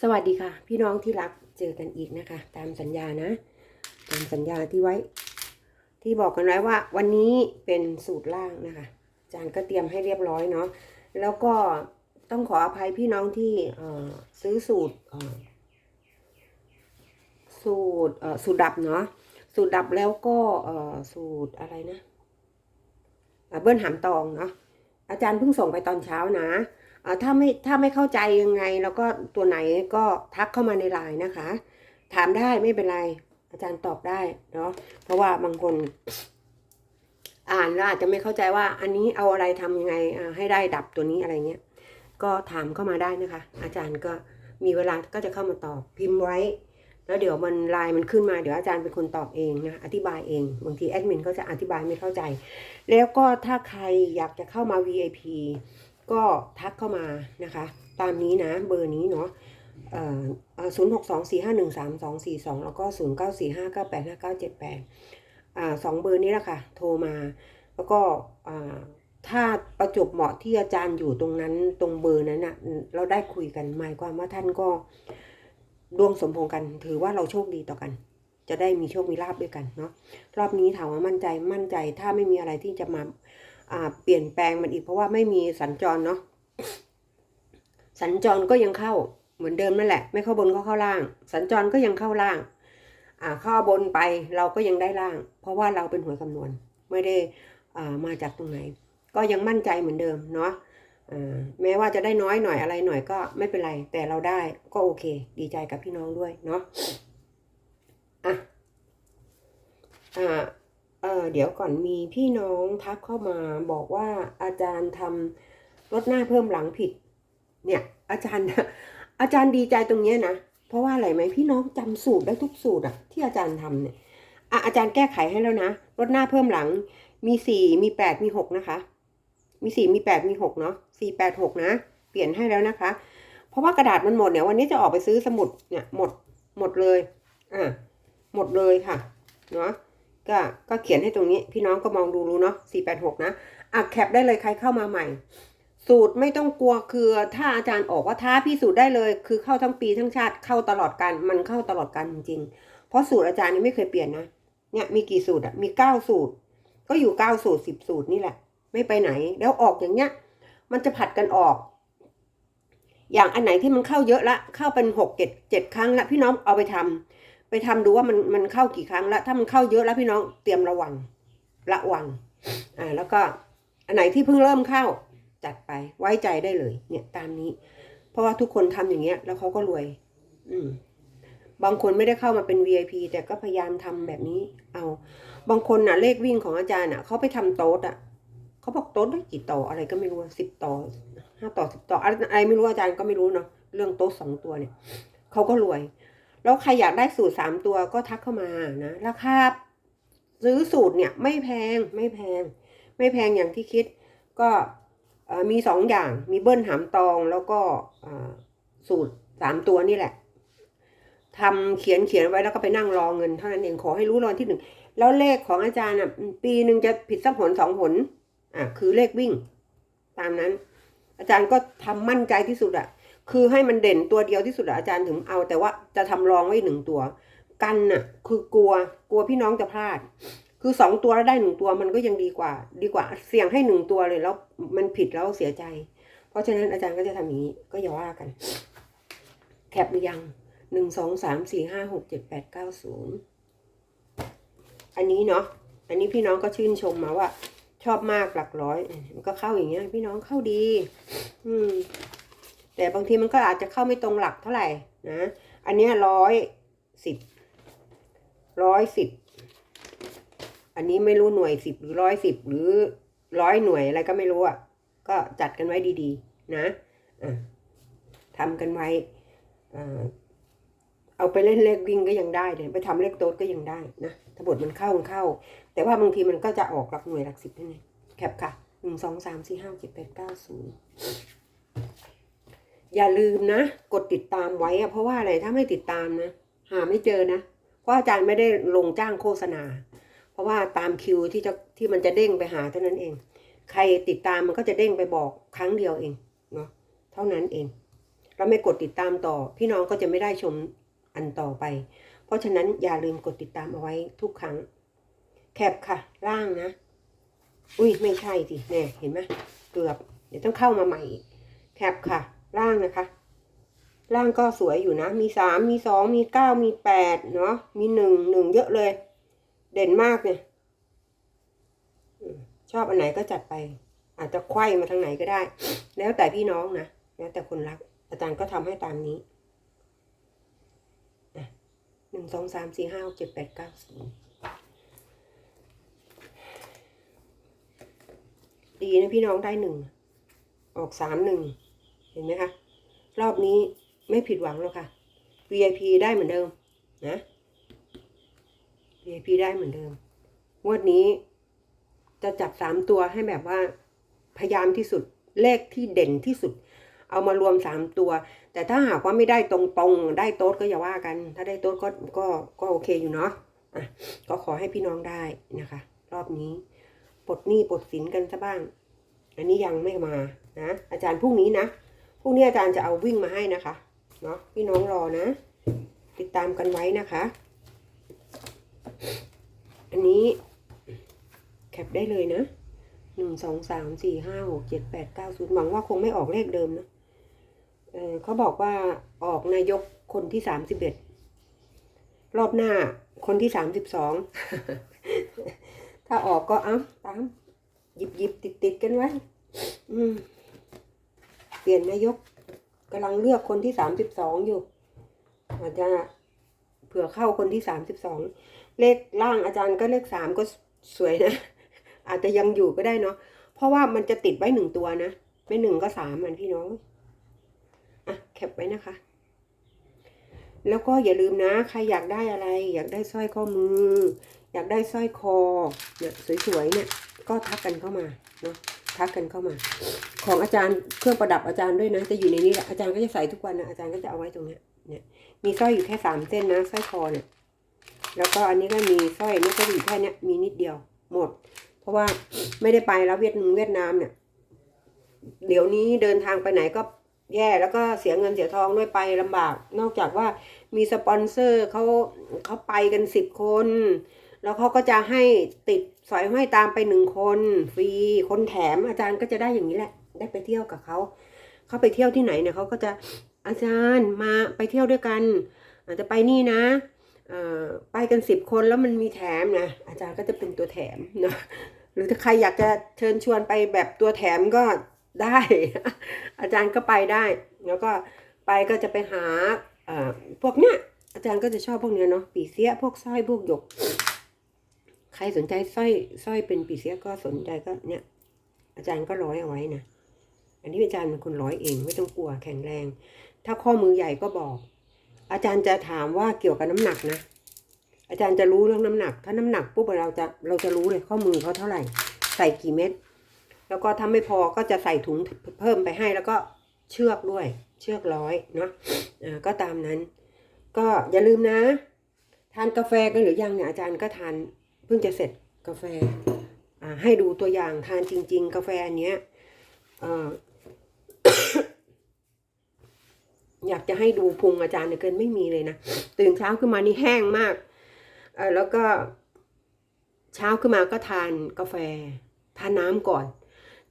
สวัสดีค่ะ พี่น้องที่รักเจอกันอีกนะคะ ตามสัญญานะ ตามสัญญาที่ไว้ ที่บอกกันไว้ว่า วันนี้เป็นสูตรล่างนะคะอาจารย์ก็เตรียมให้เรียบร้อยเนาะแล้วก็ต้องขออภัยพี่น้องที่เอ่อซื้อสูตรสูตรเอ่อสูตรดับเนาะสูตรดับแล้วก็เอ่อสูตรอะไรนะะเบิ้ลหามตองเนาะอาจารย์เพิ่งส่งไปตอนเช้านะ ถ้าไม่ถ้าไม่เข้าใจยังไง แล้วก็ตัวไหนก็ทักเข้ามาในไลน์นะคะ ถามได้ไม่เป็นไร อาจารย์ตอบได้เนาะเพราะว่าบางคน อ่านแล้วอาจจะไม่เข้าใจว่า อันนี้เอาอะไรทำยังไงให้ได้ดับตัวนี้อะไรเงี้ยก็ถามเข้ามาได้นะคะ อาจารย์ก็มีเวลาก็จะเข้ามาตอบพิมพ์ไว้ แล้วเดี๋ยวมันไลน์มันขึ้นมาเดี๋ยวอาจารย์เป็นคนตอบเองนะอธิบายเองบางทีแอดมินก็จะอธิบายไม่เข้าใจ แล้วก็ถ้าใครอยากจะเข้ามา VIP ก็ทักเข้ามานะคะ ตามนี้นะเบอร์นี้เนาะศูนย์หกสองสี่ห้าหนึ่งสามสองสี่สองแล้วก็ศูนย์เก้าสี่ห้าเก้าแปดห้าเก้าเจ็ดแปดสองเบอร์นี้แหละค่ะ โทรมา แล้วก็ถ้าประจบเหมาะที่อาจารย์อยู่ตรงนั้นตรงเบอร์นั้นนะ่ะเราได้คุยกันหมายความว่าท่านก็ดวงสมพงษ์กัน ถือว่าเราโชคดีต่อกัน จะได้มีโชคมีลาบด้วยกันเนาะรอบนี้ถามว่ามั่นใจมั่นใจถ้าไม่มีอะไรที่จะมา เปลี่ยนแปลงมันอีกเพราะว่าไม่มีสัญจรเนาะสัญจรก็ยังเข้าเหมือนเดิมนั่นแหละ ไม่เข้าบนก็เข้าล่าง สัญจรก็ยังเข้าล่าง อ่าเข้าบนไปเราก็ยังได้ล่าง เพราะว่าเราเป็นหวยคำนวณไม่ได้อ่ามาจากตรงไหน ก็ยังมั่นใจเหมือนเดิมเนาะแม้ว่าจะได้น้อยหน่อยอะไรหน่อยก็ไม่เป็นไร แต่เราได้ก็โอเค ดีใจกับพี่น้องด้วยเนาะอะอ่า เออเดี๋ยวก่อนมีพี่น้องทักเข้ามาบอกว่าอาจารย์ทำลดหน้าเพิ่มหลังผิด เนี่ย อาจารย์ อาจารย์ดีใจตรงเนี้ยนะเพราะว่าอะไรไหมพี่น้องจำสูตรได้ทุกสูตรอะที่อาจารย์ทำเนี่ยอะอาจารย์แก้ไขให้แล้วนะลดหน้าเพิ่มหลัง มีสี่มีแปดมีหกนะคะ มีสี่มีแปดมีหกเนาะสี่แปดหกนะ เปลี่ยนให้แล้วนะคะ เพราะว่ากระดาษมันหมดเนี่ยวันนี้จะออกไปซื้อสมุดเนี่ยหมดหมดเลยอะหมดเลยค่ะเนาะ ก็ก็เขียนให้ตรงนี้พี่น้องก็มองดูรู้เนาะสี่แปดหกนะอะแคปได้เลยใครเข้ามาใหม่ สูตรไม่ต้องกลัวคือถ้าอาจารย์ออกว่าท้าพี่สูตรได้เลย คือเข้าทั้งปีทั้งชาติเข้าตลอดกันมันเข้าตลอดกันจริงๆ เพราะสูตรอาจารย์นี่ไม่เคยเปลี่ยนนะเนี่ยมีกี่สูตรอะมีเก้าสูตร ก็อยู่เก้าสูตรสิบสูตรนี่แหละ ไม่ไปไหน แล้วออกอย่างเงี้ย มันจะผัดกันออก อย่างอันไหนที่มันเข้าเยอะละเข้าเป็นหกเจ็ดเจ็ดครั้งละพี่น้องเอาไปทำ ไปทำดูว่ามันมันเข้ากี่ครั้งแล้ว ถ้ามันเข้าเยอะแล้วพี่น้องเตรียมระวังระวังอ่าแล้วก็อันไหนที่เพิ่งเริ่มเข้าจัดไปไว้ใจได้เลย เนี่ยตามนี้ เพราะว่าทุกคนทำอย่างเงี้ย แล้วเขาก็รวย อืมบางคนไม่ได้เข้ามาเป็น VIP แต่ก็พยายามทำแบบนี้ เอา บางคนน่ะ เลขวิ่งของอาจารย์น่ะเขาไปทำโต๊ดอะเขาบอกโต๊ดได้กี่ต่ออะไรก็ไม่รู้สิบต่อห้าต่อสิบต่ออะไรอะไรไม่รู้อาจารย์ก็ไม่รู้เนาะเรื่องโต๊ดสองตัวเนี่ยเขาก็รวย แล้วใครอยากได้สูตรสามตัวก็ทักเข้ามานะราคาซื้อสูตรเนี่ยไม่แพงไม่แพง ไม่แพงอย่างที่คิด ก็มีสองอย่างมีเบิ้ลหามตองแล้วก็สูตรสามตัวนี่แหละทำเขียนเขียนไว้แล้วก็ไปนั่งรอเงินเท่านั้นเองขอให้รู้รางวัลที่หนึ่งแล้วเลขของอาจารย์อะปีหนึ่งจะผิดสักผลสองผลอะคือเลขวิ่ง ตามนั้น อาจารย์ก็ทำมั่นใจที่สุดอะ คือให้มันเด่นตัวเดียวที่สุดอาจารย์ถึงเอา แต่ว่าจะทำรองไว้หนึ่งตัว กันน่ะ คือกลัวกลัวพี่น้องจะพลาด คือสองตัวแล้วได้หนึ่งตัวมันก็ยังดีกว่า ดีกว่าเสี่ยงให้หนึ่งตัวเลยแล้วมันผิดแล้วเสียใจ เพราะฉะนั้นอาจารย์ก็จะทำอย่างนี้ก็อย่าว่ากัน แคปหรือยังหนึ่งสองสามสี่ห้าหกเจ็ดแปดเก้าศูนย์อันนี้เนาะอันนี้พี่น้องก็ชื่นชมมาว่า ชอบมากหลักร้อย มันก็เข้าอย่างเงี้ย พี่น้องเข้าดี อืม แต่บางทีมันก็อาจจะเข้าไม่ตรงหลักเท่าไหร่นะ อันนี้ร้อยสิบร้อยสิบอันนี้ไม่รู้หน่วยสิบหรือร้อยสิบหรือร้อยหน่วยอะไรก็ไม่รู้อะก็จัดกันไว้ดีๆ นะอะทำกันไว้เอาไปเล่นเลขวิ่งก็ยังได้เลยไปทำเลขโต๊ดก็ยังได้นะถ้าบทมันเข้ามันเข้า แต่ว่าบางทีมันก็จะออกหลักหน่วยหลักสิบนั่นเองแคปค่ะหนึ่งสองสามสี่ห้าเจ็ดแปดเก้าศูนย์ อย่าลืมนะ กดติดตามไว้อะเพราะว่าอะไรถ้าไม่ติดตามนะ หาไม่เจอนะ เพราะอาจารย์ไม่ได้ลงจ้างโฆษณา เพราะว่าตามคิวที่จะที่มันจะเด้งไปหาเท่านั้นเอง ใครติดตามมันก็จะเด้งไปบอกครั้งเดียวเองเนาะเท่านั้นเองแล้วไม่กดติดตามต่อ พี่น้องก็จะไม่ได้ชมอันต่อไป เพราะฉะนั้นอย่าลืมกดติดตามเอาไว้ทุกครั้ง แคปค่ะ ล่างนะ อุ้ยไม่ใช่สิแน่เห็นไหมเกือบ เดี๋ยวต้องเข้ามาใหม่ แคปค่ะ ล่างนะคะ ล่างก็สวยอยู่นะ มีสามมีสองมีเก้ามีแปดเนาะมีหนึ่งหนึ่งเยอะเลย เด่นมากเนี่ยชอบอันไหนก็จัดไป อาจจะไขว้มาทางไหนก็ได้ แล้วแต่พี่น้องนะแล้วแต่คนรัก อาจารย์ก็ทำให้ตามนี้หนึ่งสองสามสี่ห้าเจ็ดแปดเก้าศูนย์ดีนะพี่น้องได้หนึ่ง ออกสามหนึ่ง เห็นไหมคะ รอบนี้ไม่ผิดหวังแล้วค่ะ VIP ได้เหมือนเดิมนะ VIP ได้เหมือนเดิมงวดนี้จะจับสามตัวให้แบบว่า พยายามที่สุดเลขที่เด่นที่สุด เอามารวมสามตัว แต่ถ้าหากว่าไม่ได้ตรงๆ ได้โต๊ดก็อย่าว่ากัน ถ้าได้โต๊ดก็ก็ก็โอเคอยู่เนาะอะก็ขอให้พี่น้องได้นะคะ รอบนี้ปลดหนี้ปลดสินกันซะบ้าง อันนี้ยังไม่มานะอาจารย์พรุ่งนี้นะ พรุ่งนี้อาจารย์จะเอาวิ่งมาให้นะคะเนาะพี่น้องรอนะ ติดตามกันไว้นะคะ อันนี้แคปได้เลยนะหนึ่งสองสามสี่ห้าหกเจ็ดแปดเก้าศูนย์หวังว่าคงไม่ออกเลขเดิมนะเเขาบอกว่าออกนายกคนที่สามสิบเอ็ดรอบหน้าคนที่สามสิบสองถ้าออกก็เอ้าตามหยิบหยิบติดติดกันไว้ อืม ลี่ยนนายกกำลังเลือกคนที่สามสิบสองอยู่ อาจจะเผื่อเข้าคนที่สามสิบสองเลขล่างอาจารย์ก็เลขสามก็สวยนะ อาจจะยังอยู่ก็ได้เนาะเพราะว่ามันจะติดไว้หนึ่งตัวนะไม่หนึ่งก็สามมันพี่น้องอะแคปไว้นะคะ แล้วก็อย่าลืมนะใครอยากได้อะไร อยากได้สร้อยข้อมือ อยากได้สร้อยคอเนี่ยสวยๆเนี่ยก็ทักกันเข้ามาเนาะ ทักกันเข้ามา ของอาจารย์เครื่องประดับอาจารย์ด้วยนะ จะอยู่ในนี้แหละอาจารย์ก็จะใส่ทุกวันนะอาจารย์ก็จะเอาไว้ตรงนี้เนี่ยมีสร้อยอยู่แค่สามเส้นนะสร้อยคอเนี่ยแล้วก็อันนี้ก็มีสร้อยนี่ก็อยู่แค่เนี้ยมีนิดเดียวหมด เพราะว่าไม่ได้ไปแล้วเวียดนามเวียดนามเนี่ย เดี๋ยวนี้เดินทางไปไหนก็แย่แล้วก็เสียเงินเสียทองด้วยไปลำบาก นอกจากว่ามีสปอนเซอร์เขาเขาไปกันสิบคน แล้วเขาก็จะให้ติดสอยห้อยตามไปหนึ่งคน ฟรีคนแถมอาจารย์ก็จะได้อย่างนี้แหละ ได้ไปเที่ยวกับเขาเขาไปเที่ยวที่ไหนเนี่ยเขาก็จะอาจารย์มาไปเที่ยวด้วยกัน อาจจะไปนี่นะไปกันสิบคนแล้วมันมีแถมนะอาจารย์ก็จะเป็นตัวแถมเนาะหรือถ้าใครอยากจะเชิญชวนไปแบบตัวแถมก็ได้ อาจารย์ก็ไปได้ แล้วก็ไปก็จะไปหาพวกเนี้ยอาจารย์ก็จะชอบพวกเนี้ยเนาะปีเสียพวกสร้อยพวกหยก ใครสนใจสร้อยสร้อยเป็นปีเสียก็สนใจก็เนี่ย อาจารย์ก็ร้อยเอาไว้นะอันนี้อาจารย์เป็นคนร้อยเองไม่ต้องกลัวแข็งแรง ถ้าข้อมือใหญ่ก็บอก อาจารย์จะถามว่าเกี่ยวกับน้ำหนักนะอาจารย์จะรู้เรื่องน้ำหนัก ถ้าน้ำหนักปุ๊บเราจะเราจะรู้เลยข้อมือเขาเท่าไหร่ ใส่กี่เม็ดแล้วก็ถ้าไม่พอก็จะใส่ถุงเพิ่มไปให้แล้วก็เชือกด้วย เชือกร้อยเนาะอ่าก็ตามนั้น ก็อย่าลืมนะ ทานกาแฟกันหรือยังเนี่ยอาจารย์ก็ทาน พิ่งจะเสร็จกาแฟอ่าให้ดูตัวอย่างทานจริง ๆ กาแฟอันเนี้ยอยากจะให้ดูพุงอาจารย์เนี่ยเกินไม่มีเลยนะ ตื่นเช้าขึ้นมานี่แห้งมากเอแล้วก็เช้าขึ้นมาก็ทานกาแฟ ทานน้ำก่อน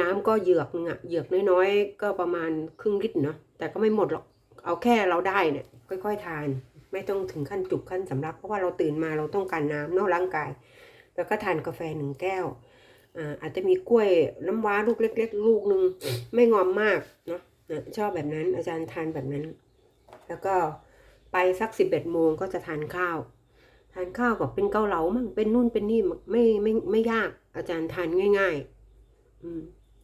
น้ำก็เหยือกนึงอะเหยือกน้อยๆ ก็ประมาณครึ่งลิตรเนาะแต่ก็ไม่หมดหรอกเอาแค่เราได้เนี่ยค่อย ๆ ทาน ไม่ต้องถึงขั้นจุกขั้นสำลักเพราะว่าเราตื่นมาเราต้องการน้ำเนอกร่างกาย แล้วก็ทานกาแฟหนึ่งแก้วอ่าอาจจะมีกล้วยน้ำว้าลูกเล็ก ๆ ลูกหนึ่งไม่งอมมากเนาะชอบแบบนั้นอาจารย์ทานแบบนั้น แล้วก็ไปสักสิบเอ็ดโมงก็จะทานข้าว ทานข้าวกับเป็นเกาเหลามั่งเป็นนู่นเป็นนี่ไม่ไม่ไม่ยากอาจารย์ทานง่ายๆอืม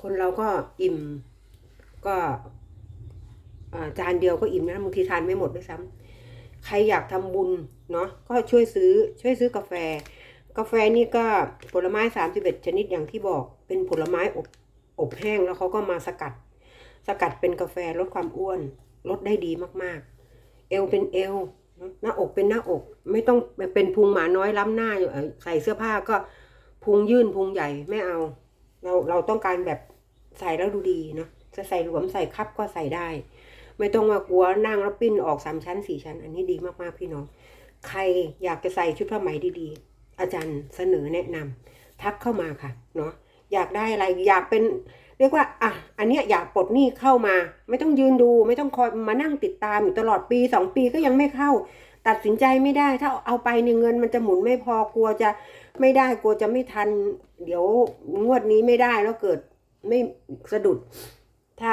คนเราก็อิ่ม ก็อ่าจานเดียวก็อิ่มนะบางทีทานไม่หมดด้วยซ้ำใครอยากทำบุญเนาะก็ช่วยซื้อช่วยซื้อกาแฟ กาแฟนี่ก็ผลไม้สามสิบเอ็ดชนิดอย่างที่บอกเป็นผลไม้อบอบแห้งแล้วเขาก็มาสกัด สกัดเป็นกาแฟลดความอ้วน ลดได้ดีมากๆ เอวเป็นเอวหน้าอกเป็นหน้าอก ไม่ต้องเป็นพุงหมาน้อยล้ำหน้าอยู่ใส่เสื้อผ้าก็พุงยื่นพุงใหญ่ไม่เอา เราเราต้องการแบบใส่แล้วดูดีเนาะจะใส่หลวมใส่คับก็ใส่ได้ ไม่ต้องมากลัวนั่งแล้วปิ้นออกสามชั้นสี่ชั้น อันนี้ดีมากๆพี่น้อง ใครอยากจะใส่ชุดผ้าไหมดีๆ อาจารย์เสนอแนะนำทักเข้ามาค่ะเนาะอยากได้อะไรอยากเป็นเรียกว่าอะอันเนี้ยอยากปลดหนี้เข้ามา ไม่ต้องยืนดูไม่ต้องคอยมานั่งติดตามอยู่ตลอดปีสองปีก็ยังไม่เข้า ตัดสินใจไม่ได้ ถ้าเอาไปในยเงินมันจะหมุนไม่พอกลัวจะไม่ได้กลัวจะไม่ทัน เดี๋ยวงวดนี้ไม่ได้แล้วเกิดไม่สะดุด ถ้า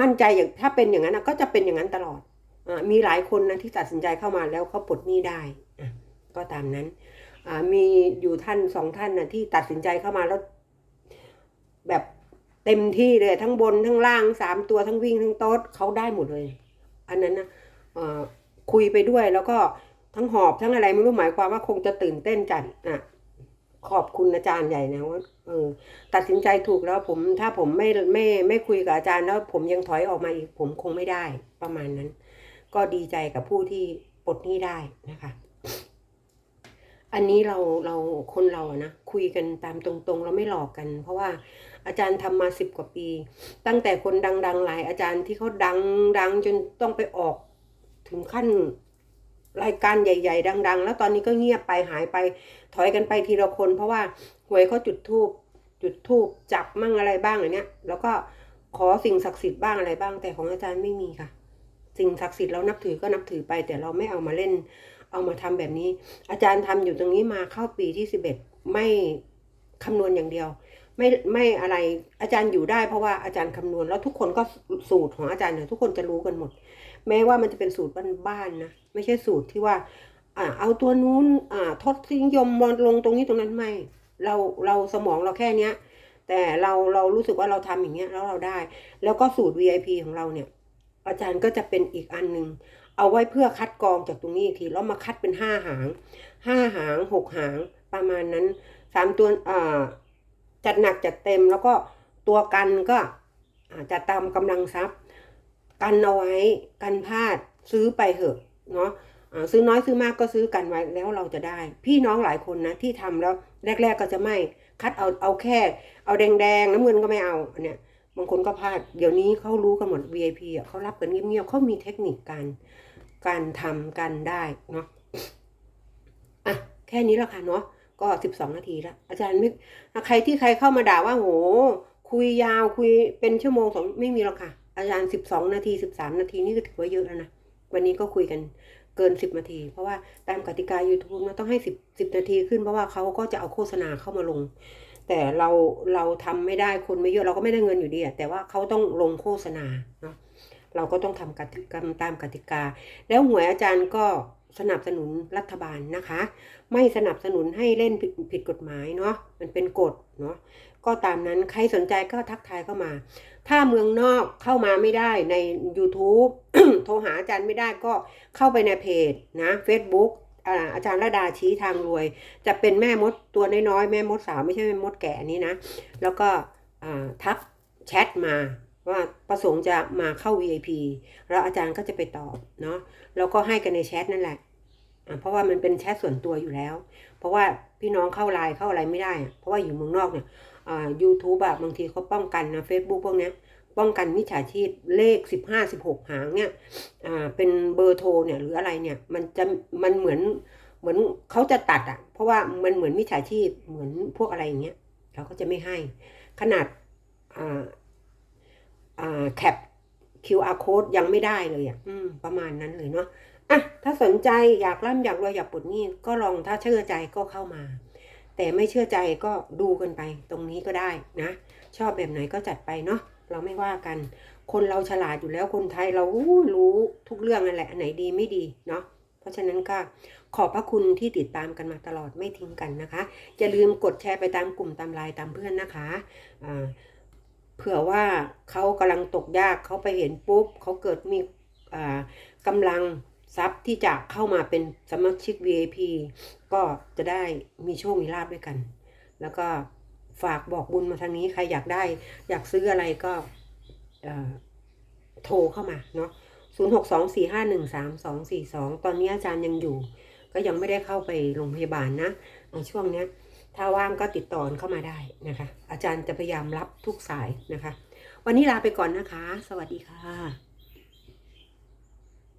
มั่นใจอย่างถ้าเป็นอย่างนั้นก็จะเป็นอย่างนั้นตลอดอมีหลายคนนะที่ตัดสินใจเข้ามาแล้วเขาปลดหนี้ได้ก็ตามนั้น มีอยู่ท่านสองท่านนะที่ตัดสินใจเข้ามาแล้ว แบบเต็มที่เลย ทั้งบนทั้งล่างสามตัวทั้งวิ่งทั้งโต๊ดเขาได้หมดเลย อันนั้นนะคุยไปด้วยแล้วก็ทั้งหอบทั้งอะไรไม่รู้หมายความว่าคงจะตื่นเต้นจัดอะขอบคุณอาจารย์ใหญ่นะว่าเออตัดสินใจถูกแล้วผมถ้าผมไม่ไม่ไม่คุยกับอาจารย์แล้วผมยังถอยออกมาอีกผมคงไม่ได้ประมาณนั้น ก็ดีใจกับผู้ที่ปลดหนี้ได้นะคะ อันนี้เราเราคนเราอะนะคุยกันตามตรงๆ เราไม่หลอกกัน เพราะว่าอาจารย์ทำมาสิบกว่าปี ตั้งแต่คนดังๆหลายอาจารย์ที่เขาดังดังจนต้องไปออกถึงขั้นรายการใหญ่ ๆ ดัง ๆ แล้วตอนนี้ก็เงียบไปหายไปถอยกันไปทีละคน เพราะว่าหวยเขาจุดทูบจุดทูบจับมั่งอะไรบ้างอย่างเนี้ยแล้วก็ขอสิ่งศักดิ์สิทธิ์บ้างอะไรบ้าง แต่ของอาจารย์ไม่มีค่ะ สิ่งศักดิ์สิทธิ์เรานับถือก็นับถือไป แต่เราไม่เอามาเล่น เอามาทำแบบนี้ อาจารย์ทำอยู่ตรงนี้มาเข้าปีที่สิบเอ็ดไม่คำนวณอย่างเดียว ไม่ไม่อะไรอาจารย์อยู่ได้เพราะว่าอาจารย์คำนวณ แล้วทุกคนก็สูตรของอาจารย์เนี่ยทุกคนจะรู้กันหมด แม้ว่ามันจะเป็นสูตรบ้านๆนะไม่ใช่สูตรที่ว่าอ่าเอาตัวนู้นอ่าทศนิยมมลงตรงนี้ตรงนั้นไม่ เราเราสมองเราแค่เนี้ยแต่เราเรารู้สึกว่าเราทำอย่างเงี้ยแล้วเราได้ แล้วก็สูตร VIP ของเราเนี่ย อาจารย์ก็จะเป็นอีกอันหนึ่ง เอาไว้เพื่อคัดกรองจากตรงนี้อีกทีแล้วมาคัดเป็นห้าหางห้าหางหกหางประมาณนั้นสามตัวอ่าจัดหนักจัดเต็มแล้วก็ตัวกันก็อ่าจัดตามกำลังทรัพย์ กันเอาไว้กันพลาดซื้อไปเถอะเนาะซื้อน้อยซื้อมากก็ซื้อกันไว้แล้วเราจะได้ พี่น้องหลายคนนะที่ทำแล้วแรก ๆก็จะไม่คัดเอาเอาแค่ เอาแดงๆน้ำเงินก็ไม่เอาเนี้ยบางคนก็พลาด เดี๋ยวนี้เขารู้กันหมด VIP อะเขารับกันเงียบๆเขามีเทคนิคการ การทำกันได้เนาะอะแค่นี้แล้วค่ะเนาะก็สิบสองนาทีแล้วอาจารย์ไม่ใครที่ใครเข้ามาด่าว่าโหคุยยาวคุยเป็นชั่วโมงสองไม่มีหรอกค่ะ อาจารย์สิบสองนาทีสิบสามนาทีนี่ก็ถือว่าเยอะแล้วนะวันนี้ก็คุยกันเกินสิบนาที เพราะว่าตามกติกา YouTube มันต้องให้สิบสิบนาทีขึ้นเพราะว่าเขาก็จะเอาโฆษณาเข้ามาลง แต่เราเราทำไม่ได้คนไม่เยอะเราก็ไม่ได้เงินอยู่ดีแต่ว่าเขาต้องลงโฆษณาเนาะ เราก็ต้องทำกติกาตามกติกา แล้วหวยอาจารย์ก็สนับสนุนรัฐบาลนะคะ ไม่สนับสนุนให้เล่นผิดผิดกฎหมายเนาะมันเป็นกฎเนาะก็ตามนั้นใครสนใจก็ทักทายเข้ามา ถ้าเมืองนอกเข้ามาไม่ได้ใน YouTube โทรหาอาจารย์ไม่ได้ก็เข้าไปในเพจนะ Facebook อาจารย์ระดาชี้ทางรวย จะเป็นแม่มดตัวน้อยๆแม่มดสาวไม่ใช่แม่มดแก่นี้นะ แล้วก็ทักแชทมา ว่าประสงค์จะมาเข้า VIP แล้วอาจารย์ก็จะไปตอบเนาะแล้วก็ให้กันในแชทนั่นแหละเพราะว่ามันเป็นแชทส่วนตัวอยู่แล้ว เพราะว่าพี่น้องเข้าไลน์เข้าอะไรไม่ได้ เพราะว่าอยู่เมืองนอกเนี่ยอ่า YouTube อะบางทีเขาป้องกันนะ Facebook พวกเนี้ยป้องกันมิจฉาชีพเลขสิบห้าสิบหกหางเนี่ยอ่าเป็นเบอร์โทรเนี่ยหรืออะไรเนี่ยมันจะมันเหมือนเหมือนเขาจะตัดอะ เพราะว่ามันเหมือนมิจฉาชีพเหมือนพวกอะไรอย่างเงี้ยเขาก็จะไม่ให้ ขนาดอ่า แคป QR code ยังไม่ได้เลยอะอืมประมาณนั้นเลยเนาะอะถ้าสนใจอยากร่ำอยากรวยอยากปลดหนี้ก็ลองถ้าเชื่อใจก็เข้ามา แต่ไม่เชื่อใจก็ดูกันไปตรงนี้ก็ได้นะ ชอบแบบไหนก็จัดไปเนาะเราไม่ว่ากัน คนเราฉลาดอยู่แล้วคนไทยเรารู้ทุกเรื่องนั่นแหละอันไหนดีไม่ดีเนาะเพราะฉะนั้นก็ขอบพระคุณที่ติดตามกันมาตลอดไม่ทิ้งกันนะคะอย่าลืมกดแชร์ไปตามกลุ่มตามไลน์ตามเพื่อนนะคะอ่า เผื่อว่าเขากำลังตกยากเขาไปเห็นปุ๊บเขาเกิดมีอ่ากำลังทรัพย์ที่จะเข้ามาเป็นสมาชิก VIP ก็จะได้มีโชค มีลาบด้วยกัน แล้วก็ฝากบอกบุญมาทางนี้ใครอยากได้ อยากซื้ออะไรก็โทรเข้ามาเนาะศูนย์หกสองสี่ห้าหนึ่งสามสองสี่สองตอนนี้อาจารย์ยังอยู่ ก็ยังไม่ได้เข้าไปโรงพยาบาลนะในช่วงเนี้ย ถ้าว่างก็ติดต่อเข้ามาได้นะคะ อาจารย์จะพยายามรับทุกสายนะคะ วันนี้ลาไปก่อนนะคะ สวัสดีค่ะ